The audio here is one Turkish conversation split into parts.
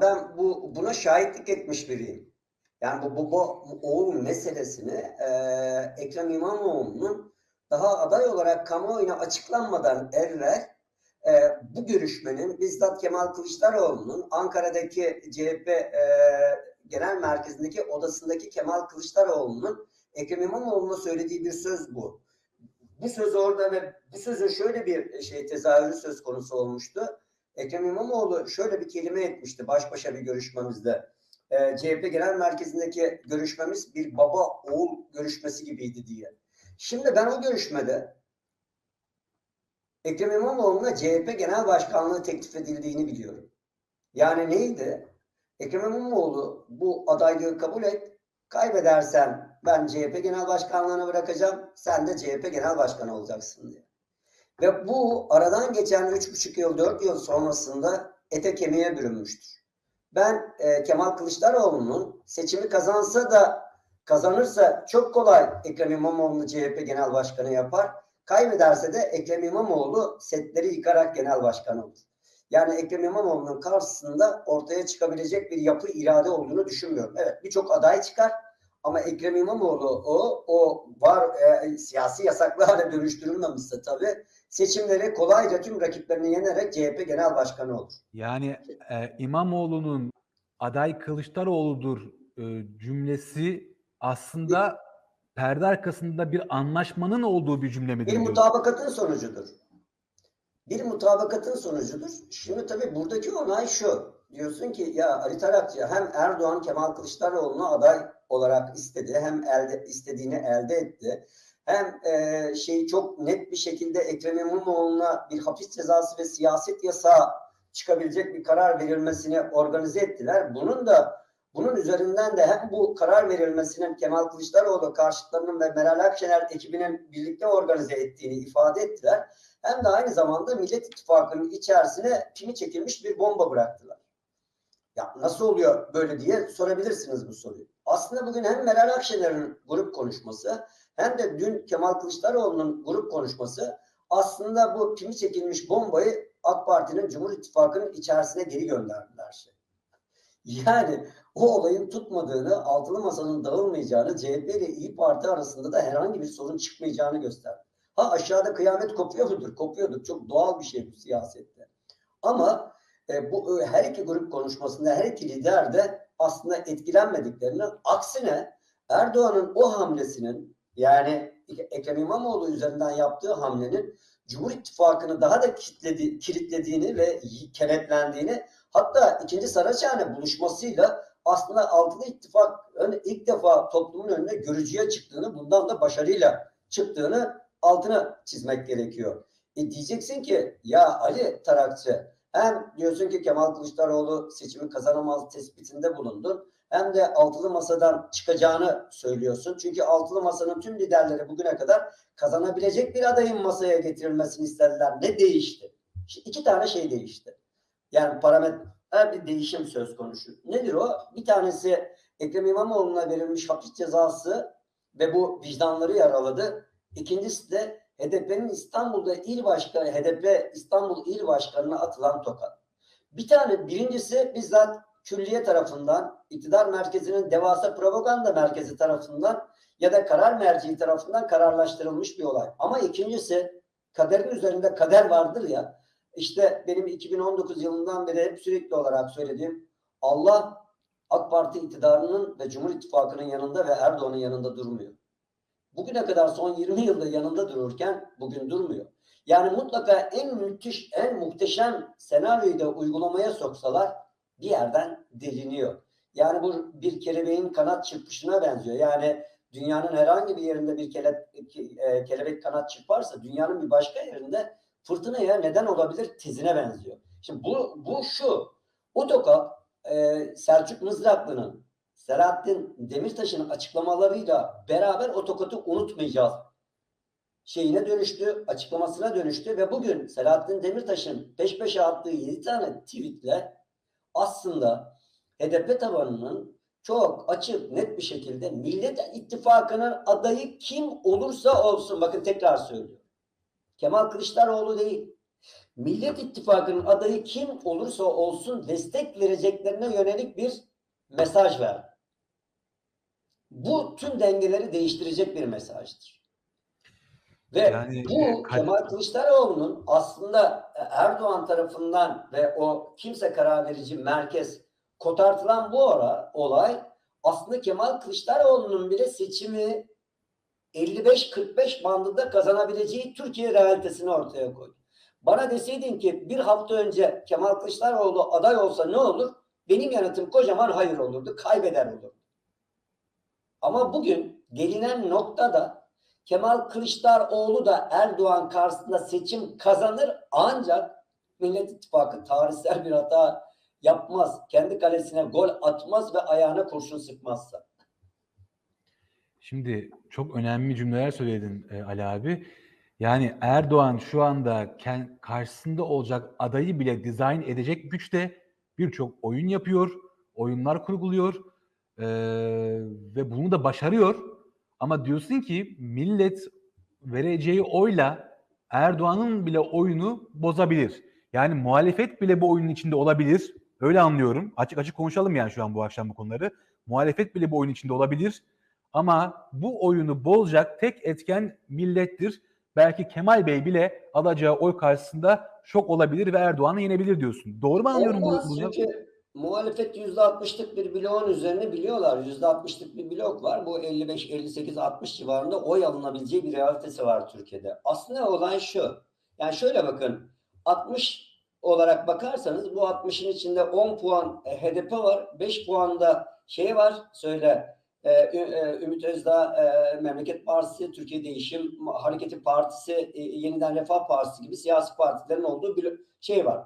ben bu buna şahitlik etmiş biriyim. Yani bu baba oğul meselesini e, Ekrem İmamoğlu'nun daha aday olarak kamuoyuna açıklanmadan evvel e, bu görüşmenin bizzat Kemal Kılıçdaroğlu'nun Ankara'daki CHP e, genel merkezindeki odasındaki Kemal Kılıçdaroğlu'nun Ekrem İmamoğlu'na söylediği bir söz bu. Bu söz orada ve bu sözün şöyle bir şey tezahürü söz konusu olmuştu. Ekrem İmamoğlu şöyle bir kelime etmişti baş başa bir görüşmemizde. Ee, CHP Genel Merkezi'ndeki görüşmemiz bir baba oğul görüşmesi gibiydi diye. Şimdi ben o görüşmede Ekrem İmamoğlu'na CHP Genel Başkanlığı teklif edildiğini biliyorum. Yani neydi? Ekrem İmamoğlu bu adaylığı kabul et. Kaybedersen ben CHP Genel Başkanlığı'na bırakacağım. Sen de CHP Genel Başkanı olacaksın diye. Ve bu aradan geçen üç buçuk yıl, dört yıl sonrasında ete kemiğe bürünmüştür. Ben e, Kemal Kılıçdaroğlu'nun seçimi kazansa da kazanırsa çok kolay Ekrem İmamoğlu'nu CHP Genel Başkanı yapar. Kaybederse de Ekrem İmamoğlu setleri yıkarak genel başkan olur. Yani Ekrem İmamoğlu'nun karşısında ortaya çıkabilecek bir yapı irade olduğunu düşünmüyorum. Evet birçok aday çıkar ama Ekrem İmamoğlu o o var e, siyasi yasaklarla dönüştürülmemişse tabii seçimleri kolayca tüm rakiplerini yenerek CHP genel başkanı olur. Yani e, İmamoğlu'nun aday Kılıçdaroğlu'dur e, cümlesi aslında perde arkasında bir anlaşmanın olduğu bir cümle mi? Bir mutabakatın sonucudur. Bir mutabakatın sonucudur. Şimdi tabii buradaki onay şu. Diyorsun ki ya Ali Tarakçı hem Erdoğan Kemal Kılıçdaroğlu'nu aday olarak istedi hem elde istediğini elde etti. Hem e, şey çok net bir şekilde Ekrem İmamoğlu'na bir hapis cezası ve siyaset yasağı çıkabilecek bir karar verilmesini organize ettiler. Bunun da bunun üzerinden de hem bu karar verilmesinin Kemal Kılıçdaroğlu karşıtlarının ve Meral Akşener ekibinin birlikte organize ettiğini ifade ettiler. Hem de aynı zamanda Millet İttifakı'nın içerisine pimi çekilmiş bir bomba bıraktılar. Ya nasıl oluyor böyle diye sorabilirsiniz bu soruyu. Aslında bugün hem Meral Akşener'in grup konuşması hem de dün Kemal Kılıçdaroğlu'nun grup konuşması aslında bu pimi çekilmiş bombayı AK Parti'nin Cumhur İttifakı'nın içerisine geri gönderdiler. Şey. Yani o olayın tutmadığını, altılı masanın dağılmayacağını, CHP ile İyi Parti arasında da herhangi bir sorun çıkmayacağını gösterdi. Ha aşağıda kıyamet kopuyor mudur? Kopuyordur. Çok doğal bir şey bu siyasette. Ama e, bu e, her iki grup konuşmasında her iki lider de aslında etkilenmediklerini aksine Erdoğan'ın o hamlesinin yani Ekrem İmamoğlu üzerinden yaptığı hamlenin Cumhur İttifakı'nı daha da kilitledi, kilitlediğini ve kenetlendiğini hatta ikinci Saraçhane buluşmasıyla aslında altılı ittifak ilk defa toplumun önüne görücüye çıktığını bundan da başarıyla çıktığını altına çizmek gerekiyor. E diyeceksin ki ya Ali Tarakçı hem diyorsun ki Kemal Kılıçdaroğlu seçimi kazanamaz tespitinde bulundun hem de altılı masadan çıkacağını söylüyorsun. Çünkü altılı masanın tüm liderleri bugüne kadar kazanabilecek bir adayın masaya getirilmesini istediler. Ne değişti? İşte iki tane şey değişti. Yani parametre bir değişim söz konusu. Nedir o? Bir tanesi Ekrem İmamoğlu'na verilmiş hapis cezası ve bu vicdanları yaraladı. İkincisi de HDP'nin İstanbul'da il başkanı, HDP İstanbul il başkanına atılan tokat. Bir tane birincisi bizzat külliye tarafından, iktidar merkezinin devasa propaganda merkezi tarafından ya da karar merciği tarafından kararlaştırılmış bir olay. Ama ikincisi kaderin üzerinde kader vardır ya. İşte benim 2019 yılından beri hep sürekli olarak söylediğim Allah AK Parti iktidarının ve Cumhur İttifakı'nın yanında ve Erdoğan'ın yanında durmuyor. Bugüne kadar son 20 yılda yanında dururken bugün durmuyor. Yani mutlaka en müthiş, en muhteşem senaryoyu da uygulamaya soksalar bir yerden deliniyor. Yani bu bir kelebeğin kanat çırpışına benziyor. Yani dünyanın herhangi bir yerinde bir kele, e, kelebek kanat çırparsa dünyanın bir başka yerinde fırtınaya neden olabilir tezine benziyor. Şimdi bu, bu şu. O toka e, Selçuk Mızraklı'nın Selahattin Demirtaş'ın açıklamalarıyla beraber o tokatı unutmayacağız. Şeyine dönüştü, açıklamasına dönüştü ve bugün Selahattin Demirtaş'ın peş peşe attığı 7 tane tweetle aslında HDP tabanının çok açık, net bir şekilde Millet İttifakı'nın adayı kim olursa olsun, bakın tekrar söylüyorum. Kemal Kılıçdaroğlu değil, Millet İttifakı'nın adayı kim olursa olsun destek vereceklerine yönelik bir mesaj verdi. Bu tüm dengeleri değiştirecek bir mesajdır. Ve Yani, bu e, kaç- Kemal Kılıçdaroğlu'nun aslında Erdoğan tarafından ve o kimse karar verici merkez kotartılan bu ara, olay aslında Kemal Kılıçdaroğlu'nun bile seçimi 55-45 bandında kazanabileceği Türkiye realitesini ortaya koydu. Bana deseydin ki bir hafta önce Kemal Kılıçdaroğlu aday olsa ne olur? Benim yanıtım kocaman hayır olurdu, kaybeder olurdu. Ama bugün gelinen noktada Kemal Kılıçdaroğlu da Erdoğan karşısında seçim kazanır ancak Millet İttifakı tarihsel bir hata yapmaz. Kendi kalesine gol atmaz ve ayağına kurşun sıkmazsa. Şimdi çok önemli cümleler söyledin e, Ali abi. Yani Erdoğan şu anda karşısında olacak adayı bile dizayn edecek güçte birçok oyun yapıyor, oyunlar kurguluyor e, ve bunu da başarıyor. Ama diyorsun ki millet vereceği oyla Erdoğan'ın bile oyunu bozabilir. Yani muhalefet bile bu oyunun içinde olabilir. Öyle anlıyorum. Açık açık konuşalım yani şu an bu akşam bu konuları. Muhalefet bile bu oyunun içinde olabilir. Ama bu oyunu bozacak tek etken millettir. Belki Kemal Bey bile alacağı oy karşısında şok olabilir ve Erdoğan'ı yenebilir diyorsun. Doğru mu anlıyorum bunu? Olmaz bunu? çünkü muhalefet %60'lık bir bloğun üzerine biliyorlar. %60'lık bir blok var. Bu 55, 58, 60 civarında oy alınabileceği bir realitesi var Türkiye'de. Aslında olan şu. Yani şöyle bakın. 60 olarak bakarsanız bu 60'ın içinde 10 puan e, HDP var. 5 puan da şey var. Söyle e, e, Ümit Özdağ Memleket Partisi, Türkiye Değişim Hareketi Partisi, Yeniden Refah Partisi gibi siyasi partilerin olduğu bir şey var.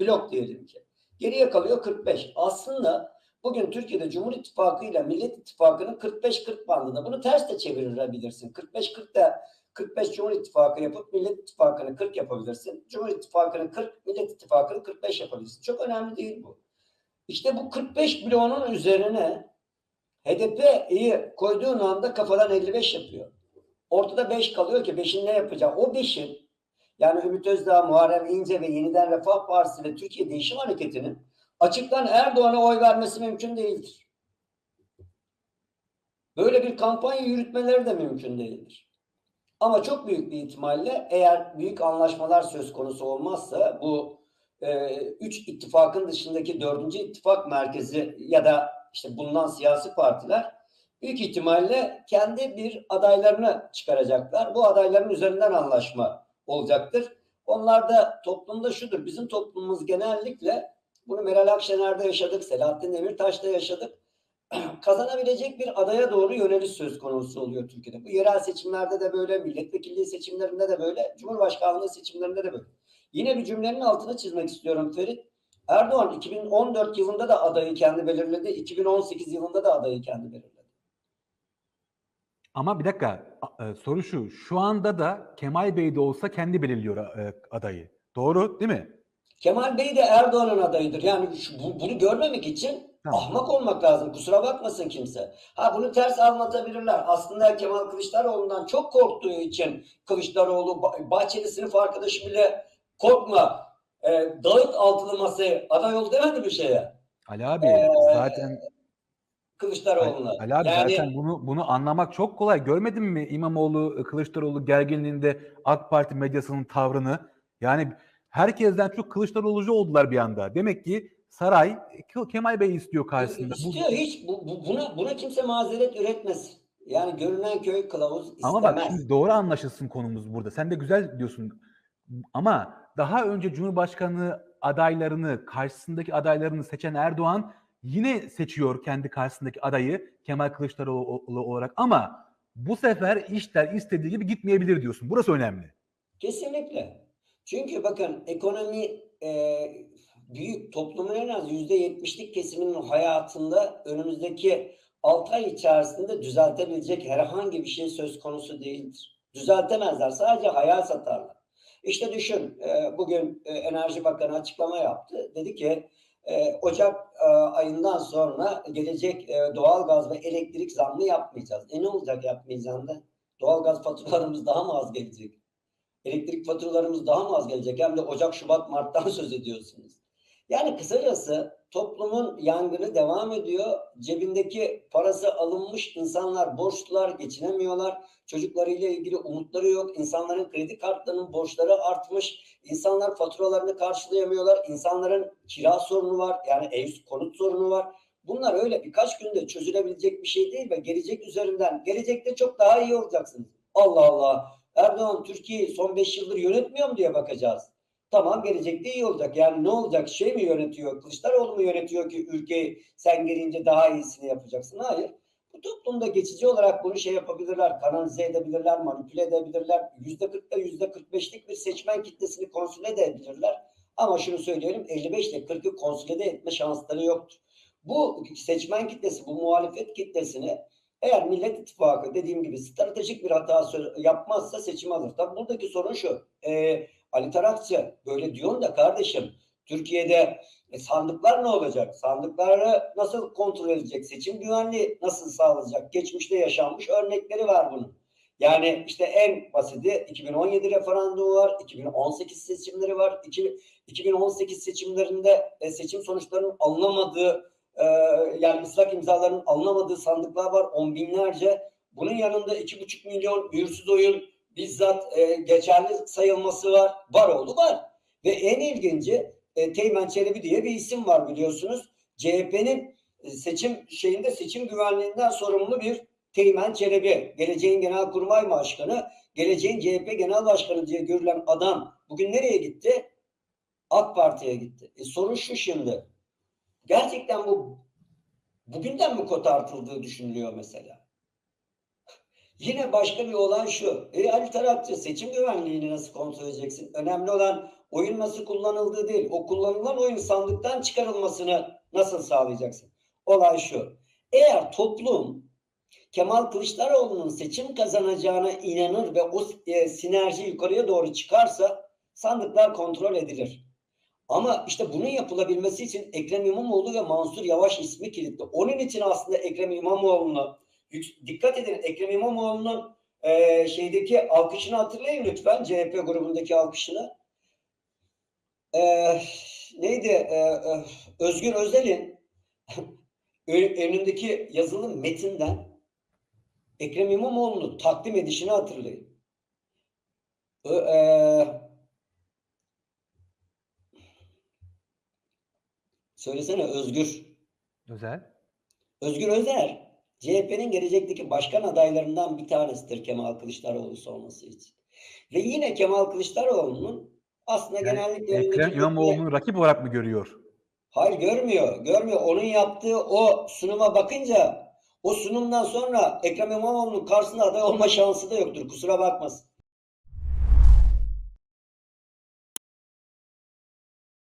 Blok diyelim ki. Geriye kalıyor 45. Aslında bugün Türkiye'de Cumhur İttifakı ile Millet İttifakı'nın 45-40 bandında. Bunu ters de çevirebilirsin. 45-40 da 45 Cumhur İttifakı yapıp Millet İttifakı'nı 40 yapabilirsin. Cumhur İttifakı'nı 40, Millet İttifakı'nı 45 yapabilirsin. Çok önemli değil bu. İşte bu 45 bloğunun üzerine HDP'yi koyduğun anda kafadan 55 yapıyor. Ortada 5 kalıyor ki 5'in ne yapacağı? O 5'in yani Ümit Özdağ, Muharrem İnce ve Yeniden Refah Partisi ve Türkiye Değişim Hareketi'nin açıktan Erdoğan'a oy vermesi mümkün değildir. Böyle bir kampanya yürütmeleri de mümkün değildir. Ama çok büyük bir ihtimalle eğer büyük anlaşmalar söz konusu olmazsa bu e, üç ittifakın dışındaki dördüncü ittifak merkezi ya da işte bulunan siyasi partiler büyük ihtimalle kendi bir adaylarını çıkaracaklar. Bu adayların üzerinden anlaşma olacaktır. Onlar da toplumda şudur. Bizim toplumumuz genellikle bunu Meral Akşener'de yaşadık, Selahattin Demirtaş'ta yaşadık. Kazanabilecek bir adaya doğru yöneliş söz konusu oluyor Türkiye'de. Bu yerel seçimlerde de böyle, milletvekilliği seçimlerinde de böyle, cumhurbaşkanlığı seçimlerinde de böyle. Yine bir cümlenin altını çizmek istiyorum Ferit. Erdoğan 2014 yılında da adayı kendi belirledi, 2018 yılında da adayı kendi belirledi. Ama bir dakika e, soru şu. Şu anda da Kemal Bey de olsa kendi belirliyor e, adayı. Doğru değil mi? Kemal Bey de Erdoğan'ın adayıdır. Yani şu- bu- bunu görmemek için Tamam. ahmak olmak lazım. Kusura bakmasın kimse. Ha bunu ters anlatabilirler. Aslında Kemal Kılıçdaroğlu'ndan çok korktuğu için Kılıçdaroğlu Bah- Bahçeli sınıf arkadaşı bile korkma. E, dağıt altılı masayı aday ol demedi bir şeye Ali abi Ee, zaten Kılıçdaroğlu'na. Ali abi yani zaten bunu bunu anlamak çok kolay. Görmedin mi İmamoğlu Kılıçdaroğlu gerginliğinde AK Parti medyasının tavrını? Yani herkesten çok Kılıçdaroğlucu oldular bir anda. Demek ki saray Ke- Kemal Bey istiyor karşısında. Bu- istiyor hiç bu, bu- buna buna kimse mazeret üretmesin. Yani görünen köy kılavuz istemez. Ama bak şimdi doğru anlaşılsın konumuz burada. Sen de güzel diyorsun. Ama daha önce Cumhurbaşkanı adaylarını, karşısındaki adaylarını seçen Erdoğan yine seçiyor kendi karşısındaki adayı Kemal Kılıçdaroğlu olarak ama bu sefer işler istediği gibi gitmeyebilir diyorsun. Burası önemli. Kesinlikle. Çünkü bakın ekonomi e, büyük toplumun en az yüzde yetmişlik kesiminin hayatında önümüzdeki 6 ay içerisinde düzeltebilecek herhangi bir şey söz konusu değildir. Düzeltemezler. Sadece hayal satarlar. İşte düşün e, bugün e, Enerji Bakanı açıklama yaptı. Dedi ki e, Ocak e, ayından sonra gelecek e, doğalgaz ve elektrik zammı yapmayacağız. E ne olacak yapmayacağında? Doğalgaz faturalarımız daha mı az gelecek? Elektrik faturalarımız daha mı az gelecek? Hem de Ocak, Şubat, Mart'tan söz ediyorsunuz. Yani kısacası toplumun yangını devam ediyor. Cebindeki parası alınmış insanlar borçlular, geçinemiyorlar. Çocuklarıyla ilgili umutları yok. İnsanların kredi kartlarının borçları artmış. İnsanlar faturalarını karşılayamıyorlar. İnsanların kira sorunu var. Yani ev konut sorunu var. Bunlar öyle birkaç günde çözülebilecek bir şey değil ve gelecek üzerinden gelecekte çok daha iyi olacaksınız. Allah Allah. Erdoğan Türkiye'yi son 5 yıldır yönetmiyor mu diye bakacağız. Tamam gelecekte iyi olacak. Yani ne olacak? Şey mi yönetiyor? Kılıçdaroğlu mu yönetiyor ki ülkeyi sen gelince daha iyisini yapacaksın? Hayır. Bu toplumda geçici olarak bunu şey yapabilirler, kanalize edebilirler, manipüle edebilirler. Yüzde kırkta yüzde kırk beşlik bir seçmen kitlesini konsüle de edebilirler. Ama şunu söyleyelim 55 ile 40'ı konsolide etme şansları yoktur. Bu seçmen kitlesi, bu muhalefet kitlesini eğer Millet İttifakı dediğim gibi stratejik bir hata yapmazsa seçim alır. Tabii buradaki sorun şu. E, Ali Tarakçı böyle diyorsun da kardeşim Türkiye'de e, sandıklar ne olacak? Sandıkları nasıl kontrol edecek? Seçim güvenliği nasıl sağlanacak? Geçmişte yaşanmış örnekleri var bunun. Yani işte en basiti 2017 referandumu var, 2018 seçimleri var. İki- 2018 seçimlerinde e, seçim sonuçlarının alınamadığı e, yani ıslak imzaların alınamadığı sandıklar var on binlerce. Bunun yanında iki buçuk milyon üyürsüz oyun bizzat e, geçerli sayılması var. Var oldu var. Ve en ilginci e, Teğmen Çelebi diye bir isim var biliyorsunuz. CHP'nin e, seçim şeyinde seçim güvenliğinden sorumlu bir Teğmen Çelebi. Geleceğin Genelkurmay Başkanı, geleceğin CHP Genel Başkanı diye görülen adam bugün nereye gitti? AK Parti'ye gitti. E, sorun şu şimdi. Gerçekten bu bugünden mi kotartıldığı düşünülüyor mesela? Yine başka bir olay şu. E Ali Tarakçı seçim güvenliğini nasıl kontrol edeceksin? Önemli olan oyun nasıl kullanıldığı değil. O kullanılan oyun sandıktan çıkarılmasını nasıl sağlayacaksın? Olay şu. Eğer toplum Kemal Kılıçdaroğlu'nun seçim kazanacağına inanır ve o e, sinerji yukarıya doğru çıkarsa sandıklar kontrol edilir. Ama işte bunun yapılabilmesi için Ekrem İmamoğlu ve Mansur Yavaş ismi kilitli. Onun için aslında Ekrem İmamoğlu'nu dikkat edin Ekrem İmamoğlu'nun e, şeydeki alkışını hatırlayın lütfen CHP grubundaki alkışını. E, neydi? E, e, Özgür Özel'in önündeki yazılı metinden Ekrem İmamoğlu'nu takdim edişini hatırlayın. E, söylesene Özgür. Özel. Özgür Özer, CHP'nin gelecekteki başkan adaylarından bir tanesidir Kemal Kılıçdaroğlu olması için. Ve yine Kemal Kılıçdaroğlu'nun aslında Yani genellikle Ekrem İmamoğlu'nu rakip olarak mı görüyor? Hayır görmüyor. Görmüyor. Onun yaptığı o sunuma bakınca o sunumdan sonra Ekrem İmamoğlu'nun karşısında aday olma şansı da yoktur. Kusura bakmasın.